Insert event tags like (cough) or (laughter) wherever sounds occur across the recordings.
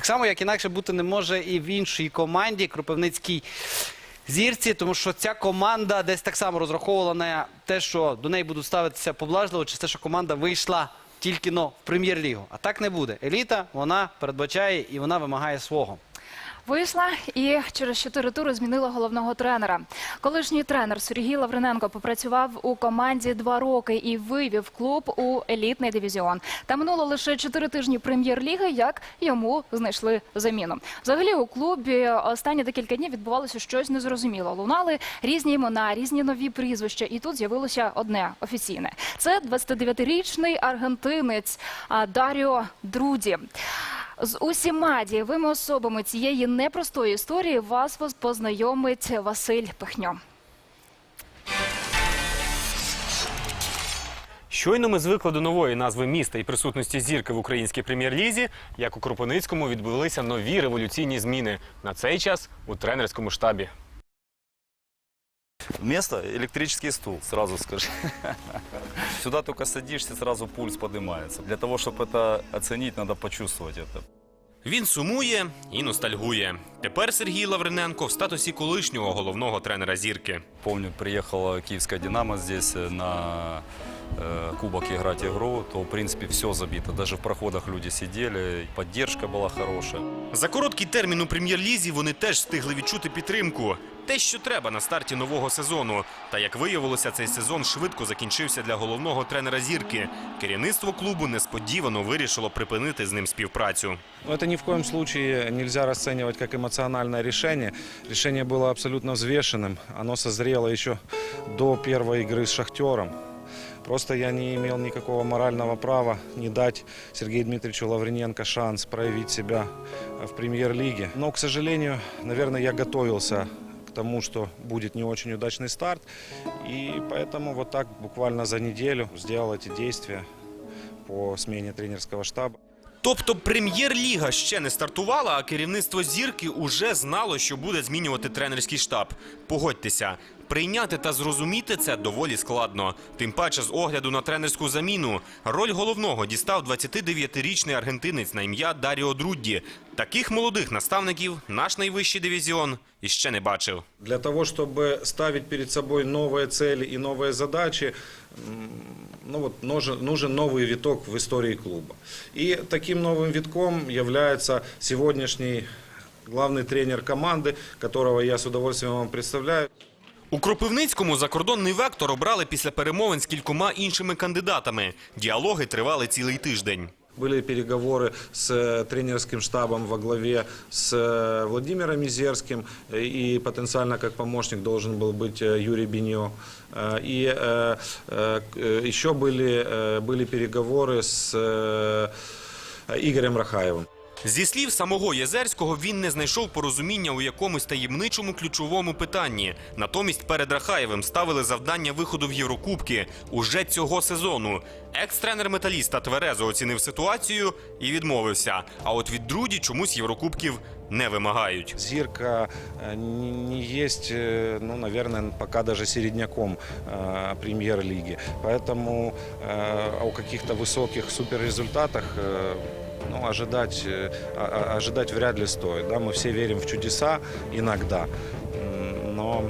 Так само, як інакше бути не може і в іншій команді Кропивницькій зірці, тому що ця команда десь так само розраховувала на те, що до неї будуть ставитися поблажливо, чи те, що команда вийшла тільки но в прем'єр-лігу. А так не буде. Еліта вона передбачає і вона вимагає свого. Вийшла і через чотири тури змінила головного тренера. Колишній тренер Сергій Лавриненко попрацював у команді два роки і вивів клуб у елітний дивізіон. Та минуло лише чотири тижні прем'єр-ліги, як йому знайшли заміну. Взагалі у клубі останні декілька днів відбувалося щось незрозуміло. Лунали різні імена, різні нові прізвища, і тут з'явилося одне офіційне. Це 29-річний аргентинець Даріо Друді. З усіма дієвими особами цієї непростої історії вас познайомить Василь Пихньо. Щойно ми звикли до нової назви міста і присутності зірки в українській прем'єр-лізі, як у Кропивницькому відбулися нові революційні зміни. На цей час у тренерському штабі. Место – электрический стул, сразу скажи. (laughs) Сюда только садишься, сразу пульс поднимается. Для того, чтобы это оценить, надо почувствовать это. Він сумує і ностальгує. Тепер Сергій Лавриненко в статусі колишнього головного тренера зірки. Помню, приїхала київська «Динамо» здесь э, на кубок играть игру, то, в принципе, все забито. Даже в проходах люди сидели, поддержка была хорошая. За короткий термін у прем'єр-лізі вони теж встигли відчути підтримку. Те, що треба на старті нового сезону. Та як виявилося, цей сезон швидко закінчився для головного тренера зірки. Керівництво клубу несподівано вирішило припинити з ним співпрацю. Но это ни в коем случае нельзя расценивать как эмоциональное решение. Решение было абсолютно взвешенным. Оно созрело еще до первой игры с «Шахтером». Просто я не имел никакого морального права не дать Сергею Дмитриевичу Лавриненко шанс проявить себя в премьер-лиге. Но, к сожалению, наверное, я готовился к тому, что будет не очень удачный старт. И поэтому вот так буквально за неделю сделал эти действия по смене тренерского штаба. Тобто прем'єр-ліга ще не стартувала, а керівництво зірки уже знало, що буде змінювати тренерський штаб. Погодьтеся, прийняти та зрозуміти це доволі складно. Тим паче з огляду на тренерську заміну роль головного дістав 29-річний аргентинець на ім'я Даріо Друдді. Таких молодих наставників наш найвищий дивізіон іще не бачив. Для того, чтобы ставить перед собой новые цели и новые задачи, м, ну вот, нужен, нужен новый виток в истории клуба. И таким новым витком является сегодняшний главный тренер команды, которого я с удовольствием вам представляю. У Кропивницькому закордонний вектор обрали після перемовин з кількома іншими кандидатами. Діалоги тривали цілий тиждень. Были переговоры с э, тренерским штабом во главе с э, Владимиром Изерским, э, и потенциально как помощник должен был быть э, Юрий Беньо. Э, И э, э, к- э, еще были, э, были переговоры с э, Игорем Рахаевым. Зі слів самого Єзерського, він не знайшов порозуміння у якомусь таємничому ключовому питанні. Натомість перед Рахаєвим ставили завдання виходу в Єврокубки уже цього сезону. Екс-тренер металіста тверезо оцінив ситуацію і відмовився. А от від Друді чомусь Єврокубків не вимагають. Зирка э, не не есть, э, ну, наверное, пока даже середняком э, премьер-лиги. Поэтому э, о каких-то высоких суперрезультатах э, ну, ожидать, э, а- а- ожидать вряд ли стоит. Да? Мы все верим в чудеса иногда, М, но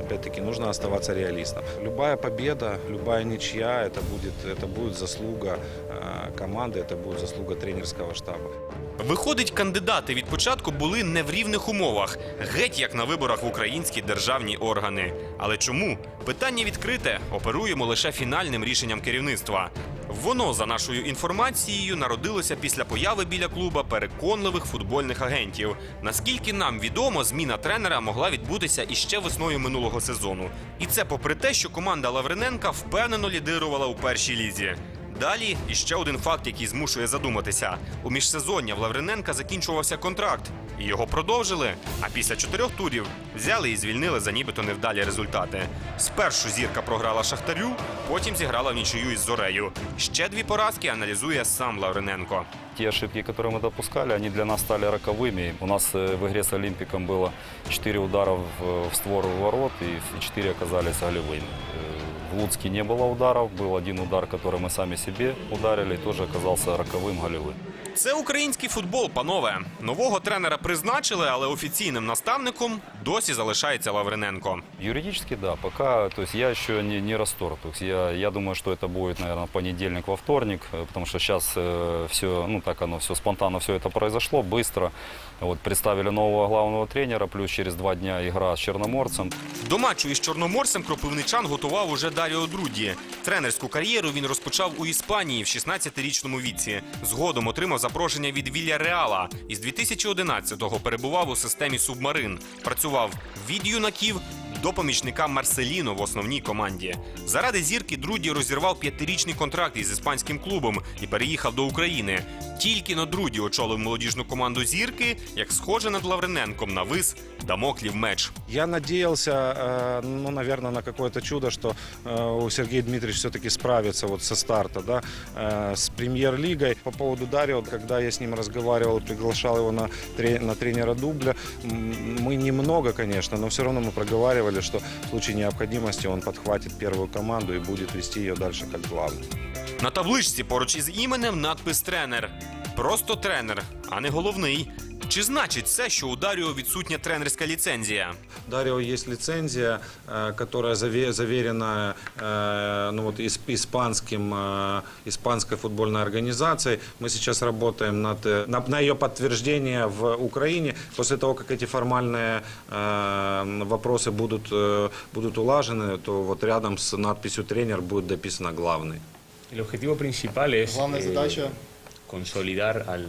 опять-таки нужно оставаться реалистом. Любая победа, любая ничья, это будет, это будет заслуга э, команды, это будет заслуга тренерского штаба. Виходить, кандидати від початку були не в рівних умовах, геть як на виборах в українські державні органи. Але чому? Питання відкрите. Оперуємо лише фінальним рішенням керівництва. Воно, за нашою інформацією, народилося після появи біля клуба переконливих футбольних агентів. Наскільки нам відомо, зміна тренера могла відбутися іще весною минулого сезону. І це попри те, що команда Лавриненка впевнено лідирувала у першій лізі. Далі іще один факт, який змушує задуматися. У міжсезоння в Лавриненка закінчувався контракт, і його продовжили. А після чотирьох турів взяли і звільнили за нібито невдалі результати. Спершу зірка програла Шахтарю, потім зіграла в нічию із Зорею. Ще дві поразки аналізує сам Лавриненко. Те ошибки, которые мы допускали, они для нас стали роковыми. У нас э, в игре с Олимпиком было 4 удара в, в створ ворот, и 4 оказались голевыми. Э, В Луцке не было ударов, был один удар, который мы сами себе ударили, и тоже оказался роковым голевым. Це український футбол, панове. Нового тренера призначили, але офіційним наставником досі залишається Лавриненко. Юридически, да, пока, то есть я еще не, не расторг. То есть я, я думаю, что это будет, наверное, понедельник во вторник, э, потому что сейчас все, ну так оно все спонтанно, все это произошло, быстро. Вот представили нового главного тренера, плюс через два дня игра с Черноморцем. До матчу із Чорноморцем кропивничан готував уже Даріо Друді. Тренерську кар'єру він розпочав у Іспанії в 16-річному віці. Згодом отримав запрошення від Вілля Реала. Із 2011-го перебував у системі Субмарин. Працював від юнаків до помічника Марселіно в основній команді. Заради зірки Друді розірвав п'ятирічний контракт із іспанським клубом і переїхав до України. Тільки на Друді очолив молодіжну команду зірки, як схоже над Лавриненком навис Дамоклів меч. Я надеялся, э, ну, наверное, на какое-то чудо, что э, у Сергея Дмитриевича все-таки справится вот со старта, да, э, с премьер-лигой. По поводу Дарио, когда я с ним разговаривал, приглашал его на, тре- на тренера дубля, м, мы немного, конечно, но все равно мы проговаривали, что в случае необходимости он подхватит первую команду и будет вести ее дальше как главный. На табличці поруч із іменем надпис тренер. Просто тренер, а не головний. Чи значить це, що у Даріо відсутня тренерська ліцензія? Дарио есть лицензия, э, которая заве- заверена э, ну, вот, ис- испанским, э, испанской футбольной организацией. Мы сейчас работаем над, э, на, на ее подтверждение в Украине. После того, как эти формальные э, вопросы будут, э, будут улажены, то вот рядом с надписью «тренер» будет дописано «главный». El objetivo principal es Главная eh, задача consolidar al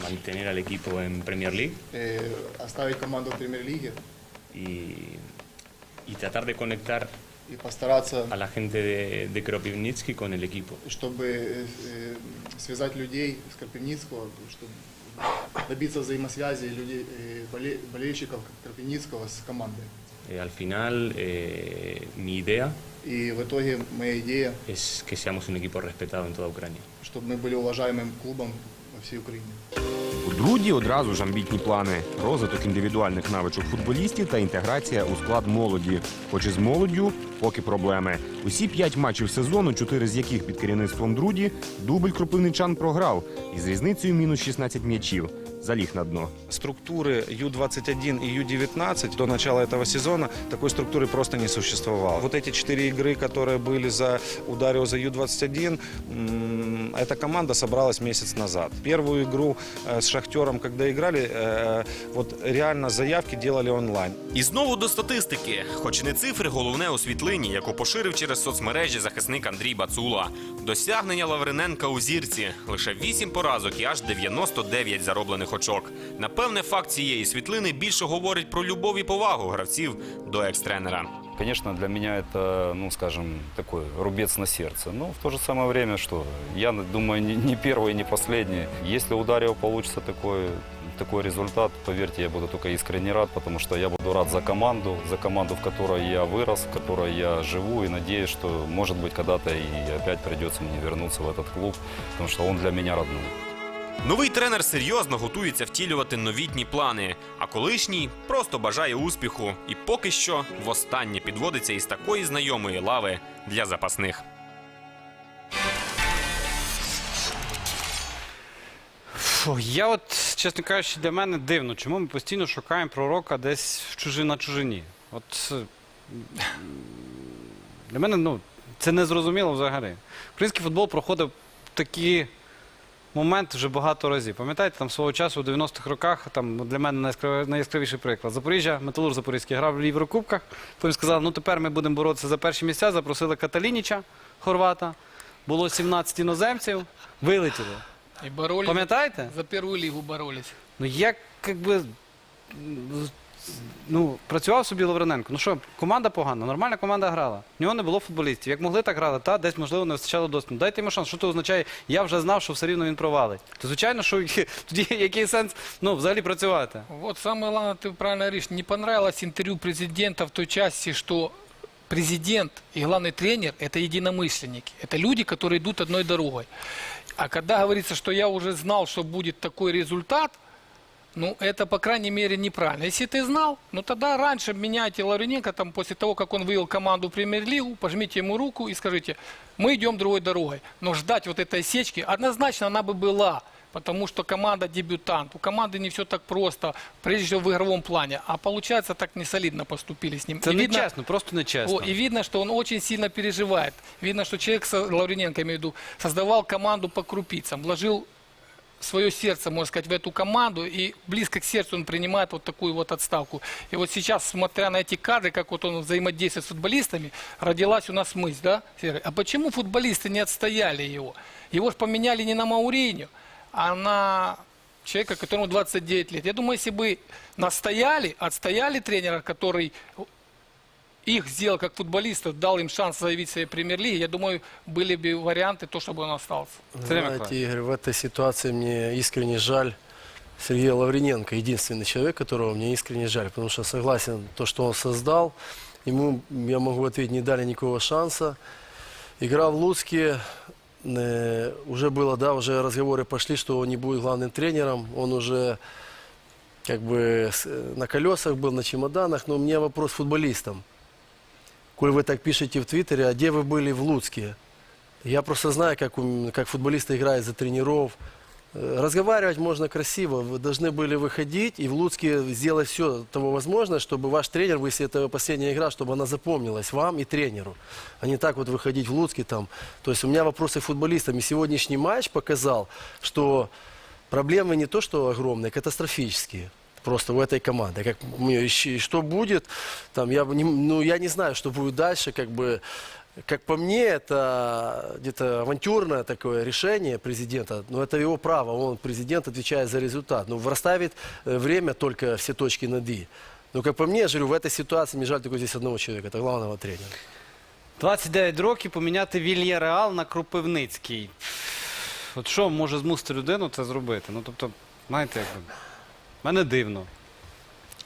mantener al equipo en Premier League э, оставить команду в премьер-лиге y, y tratar de conectar и постараться, a la gente de, de Kropivnitsky con el equipo. чтобы э, э, связать людей с Карпивницкого, чтобы добиться взаимосвязи людей, э, боле- болельщиков Карпивницкого с командой. Eh, al final, eh, mi idea И в итоге моя идея, es que seamos un equipo respetado en toda Ucrania. чтобы мы были уважаемым клубом во всей Украине. У Друді одразу ж амбітні плани: розвиток індивідуальних навичок футболістів та інтеграція у склад молоді. Хоч і з молоддю поки проблеми. Усі п'ять матчів сезону, чотири з яких під керівництвом Друді, дубль кропивничан програв із різницею мінус 16 м'ячів. Заліг на дно. Структуры Ю-21 и Ю-19 до начала этого сезона такой структуры просто не существовало. Вот эти четыре игры, которые были за ударил за Ю-21, м, эта команда собралась месяц назад. Первую игру э, с Шахтером, когда играли, э, вот реально заявки делали онлайн. І знову до статистики. Хоч не цифри, головне у світлині, яку поширив через соцмережі захисник Андрій Бацула. Досягнення Лавриненка у зірці лише 8 поразок і аж 99 зароблених очок. Напевне, факт цієї світлини більше говорить про любов і повагу гравців до екс-тренера. Конечно, для меня это, ну, скажем, такой рубец на сердце. Но в то же самое время, что я думаю, не, не первый, не последний. Если у Дарио получится такой, такой результат, поверьте, я буду только искренне рад, потому что я буду рад за команду, за команду, в которой я вырос, в которой я живу, и надеюсь, что, может быть, когда-то и опять придется мне вернуться в этот клуб, потому что он для меня родной. Новий тренер серйозно готується втілювати новітні плани, а колишній просто бажає успіху і поки що востаннє підводиться із такої знайомої лави для запасних. Фу, я от, чесно кажучи, для мене дивно, чому ми постійно шукаємо пророка десь в чужи, на чужині. От е, для мене ну, це не зрозуміло взагалі. Український футбол проходив такі моменти вже багато разів. Пам'ятаєте, там свого часу у 90-х роках, там для мене найяскраві- найяскравіший приклад. Запоріжжя, Металург Запорізький грав в Єврокубках. Потім сказали, ну тепер ми будемо боротися за перші місця. Запросили Каталініча, хорвата. Було 17 іноземців, вилетіли. И боролись. Пам'ятаєте? За первую лигу боролись. Ну як якби Ну, працював собі Лавриненко. Ну що, команда погана, нормальна команда грала. В нього не було футболістів. Як могли, так грали, та десь, можливо, не вистачало досвіду. Дайте йому шанс. Що це означає? Я вже знав, що все рівно він провалить. То звичайно, що (laughs) тоді який сенс ну, взагалі працювати? Вот самое главное, ты правильно говоришь, не понравилось интервью президента в той части, что президент и главный тренер – это единомышленники. Это люди, которые идут одной дорогой. А когда говорится, что я уже знал, что будет такой результат, Ну, это, по крайней мере, неправильно. Если ты знал, ну тогда раньше меняйте Лаврененко, там, после того, как он вывел команду в премьер-лигу, пожмите ему руку и скажите, мы идем другой дорогой. Но ждать вот этой сечки, однозначно она бы была. Потому что команда дебютант. У команды не все так просто, прежде всего в игровом плане. А получается, так не солидно поступили с ним. Це И видно- нечесно, просто нечесно. о, и видно, что он очень сильно переживает. Видно, что человек, Лаврененко, имею в виду, создавал команду по крупицам, вложил свое сердце, можно сказать, в эту команду, и близко к сердцу он принимает вот такую вот отставку. И вот сейчас, смотря на эти кадры, как вот он взаимодействует с футболистами, родилась у нас мысль, да, Серый, а почему футболисты не отстояли его? Его же поменяли не на Мауриню, а на человека, которому 29 лет. Я думаю, если бы настояли, отстояли тренера, который их сделал как футболистов, дал им шанс заявить в своей премьер-лиге, я думаю, были бы варианты, то, чтобы он остался. Знаете. Игорь, в этой ситуации мне искренне жаль Сергея Лаврененко, единственный человек, которого мне искренне жаль, потому что согласен, то, что он создал, ему, я могу ответить, не дали никакого шанса. Игра в Луцке, э, уже было, да, уже разговоры пошли, что он не будет главным тренером, он уже как бы э, на колесах был, на чемоданах, но у меня вопрос футболистам. Коль вы так пишете в Твиттере, а где вы были в Луцке? Я просто знаю, как, как футболисты играют за тренеров. Э, Разговаривать можно красиво. Вы должны были выходить и в Луцке сделать все того возможное, чтобы ваш тренер, если это последняя игра, чтобы она запомнилась вам и тренеру. А не так вот выходить в Луцке там. То есть у меня вопросы к футболистам. И сегодняшний матч показал, что проблемы не то, что огромные, катастрофические Просто у этой команды. Как, мне ищи- и что будет, там, я, бы не, ну, я не знаю, что будет дальше. Как, бы, как по мне, это где-то авантюрное такое решение президента. Но это его право. Он, президент, отвечает за результат. Но расставит э, время только все точки над «и». Но, как по мне, я же говорю, в этой ситуации мне жаль только здесь одного человека, это главного тренера. 29 років поміняти Вільяреал на Кропивницький. От що може змусити людину це зробити? Ну, тобто, знаєте, якби, мене дивно.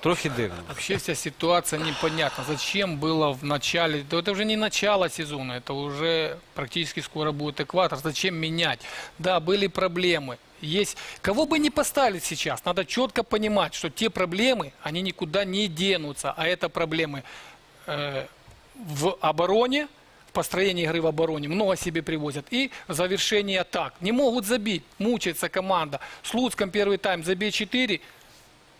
Трохи дивно. Вообще вся ситуация непонятна. Зачем было в начале, это уже не начало сезона, это уже практически скоро будет экватор. Зачем менять? Да, были проблемы. Есть. Кого бы ни поставили сейчас, надо четко понимать, что те проблемы, они никуда не денутся. А это проблемы э, в обороне, в построении игры в обороне, много себе привозят. И в завершении атак. Не могут забить, мучается команда. С Луцком первый тайм забей 4,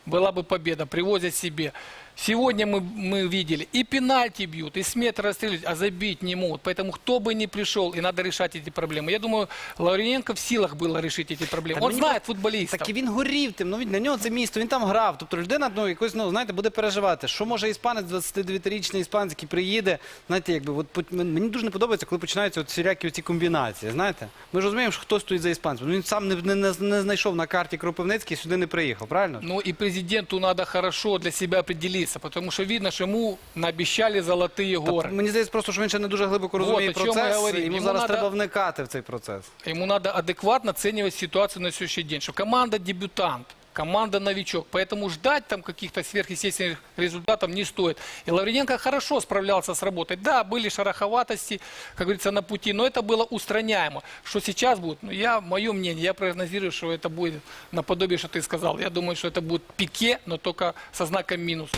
была бы победа, привозят себе. Сегодня мы, мы видели, и пенальти бьют, и с метра расстреливают, а забить не могут. Поэтому кто бы ни пришел, и надо решать эти проблемы. Я думаю, Лаврененко в силах было решить эти проблемы. Та Он мені знает футболистов. Так і він горів тим. Ну він для нього це місто. Він там грав. Тобто людина, ну якось, ну знаєте, буде переживати. Що може іспанець, 29-річний іспанець, який приїде. Знаєте, якби от по- мені дуже не подобається, коли починаються от всілякі ці комбінації. Знаєте, ми ж розуміємо, що хто стоїть за іспанцем. Ну, Він сам не, не, не, не знайшов на карті Кропивницький, сюди не приїхав. Правильно? Ну и президенту надо хорошо для себя определиться, потому что видно, что ему наобещали золотые горы. мені здається, просто що він ще не дуже глибоко розуміє о чому я процес. говорю. Йому Йому зараз надо- треба вникати в цей процес. Ему надо адекватно оценивать ситуацию на следующий день, что команда дебютант, команда новичок, поэтому ждать там каких-то сверхъестественных результатов не стоит. И Лаврененко хорошо справлялся с работой. Да, были шероховатости, как говорится, на пути, но это было устраняемо. Что сейчас будет, ну, я, мое мнение, я прогнозирую, что это будет наподобие, что ты сказал. Я думаю, что это будет пике, но только со знаком минус.